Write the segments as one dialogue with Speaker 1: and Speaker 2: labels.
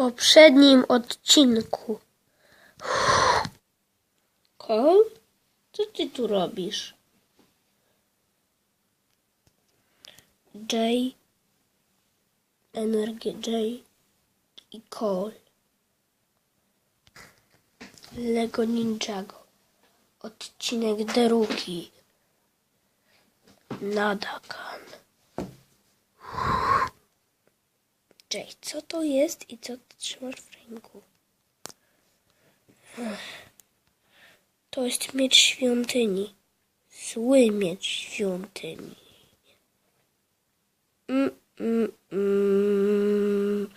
Speaker 1: poprzednim odcinku. Kol? Co ty tu robisz? J, Energy J i Cole. Lego Ninjago. Odcinek drugi. Nadakan. Jay, co to jest i co ty trzymasz w ręku? To jest miecz świątyni. Zły miecz świątyni. Mm, mm, mm.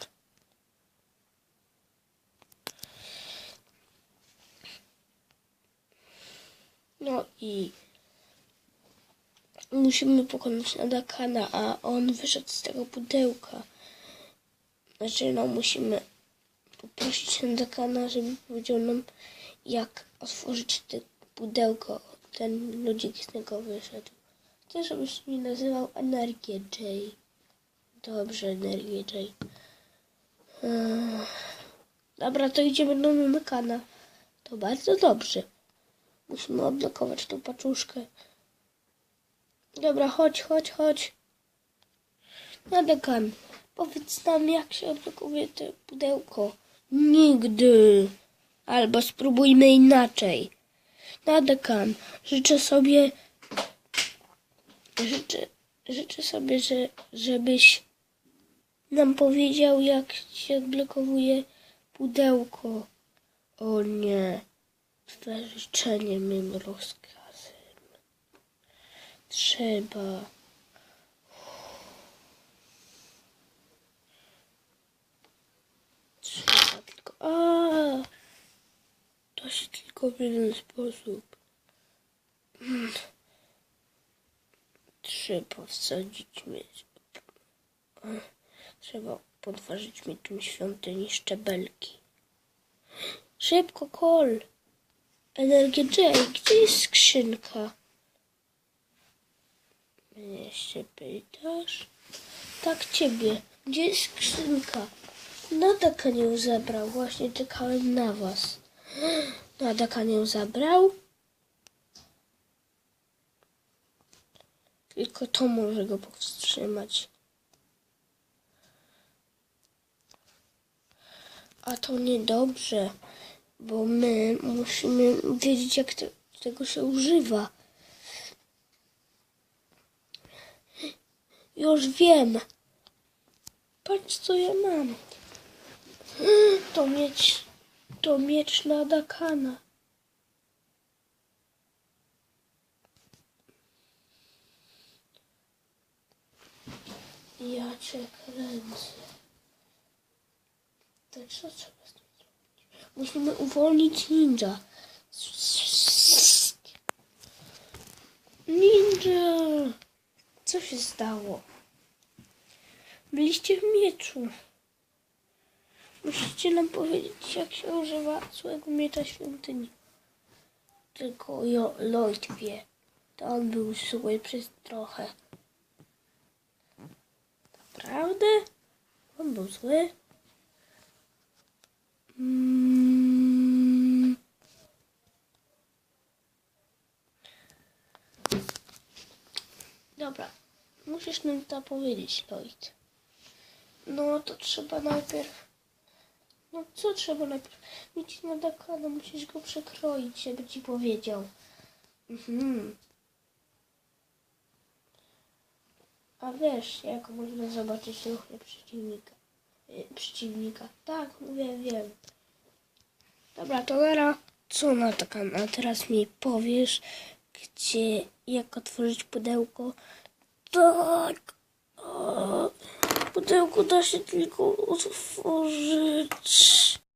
Speaker 1: No i musimy pokonać Nadakana, a on wyszedł z tego pudełka. Znaczy, no musimy poprosić Nadakana, żeby powiedział nam, jak otworzyć te pudełko. Ten ludzik z niego wyszedł. Chcę, żebyś mnie nazywał Energię J. Dobrze, Energię J. Dobra, to idziemy do Nadakana. To bardzo dobrze. Musimy odblokować tą paczuszkę. Dobra, chodź, chodź, chodź. Nadakan, powiedz nam, jak się odblokuje to pudełko. Nigdy. Albo spróbujmy inaczej. Nadakan, życzę sobie... Życzę, życzę sobie, że, żebyś nam powiedział, jak się odblokowuje pudełko. O nie. Twe życzenie mym rozkazem. Trzeba tylko. A, to się tylko w jeden sposób. Trzeba wsadzić mieć. Trzeba podważyć mi tym świątyni szczebelki. Szybko, kol! Energię J, gdzie jest skrzynka? Mnie się pytasz? Tak, ciebie. Gdzie jest skrzynka? Nadaka nie zabrał. Właśnie czekałem na was. Nadaka nie zabrał? Tylko to może go powstrzymać. A to niedobrze, bo my musimy wiedzieć, jak te, tego się używa. Już wiem. Patrz, co ja mam. To miecz, to miecz Nadakana. Ja cię kręcę. Co trzeba z tym zrobić? Musimy uwolnić ninja. Ninja! Co się stało? Byliście w mieczu. Musicie nam powiedzieć, jak się używa złego miecza świątyni. Tylko jo, Lloyd wie. To on był zły przez trochę. Naprawdę? On był zły? Mm. Dobra, musisz nam to powiedzieć, Lloyd. No to trzeba najpierw. No co trzeba najpierw? Mieć na Dakana, musisz go przekroić, żeby ci powiedział. Mhm. A wiesz, jak można zobaczyć ruchy przeciwnika? Y, przeciwnika. Tak, mówię, wiem. Dobra, to Lera, co na Dakan? A teraz mi powiesz, gdzie, jak otworzyć pudełko. Tak. O, pudełko da się tylko otworzyć.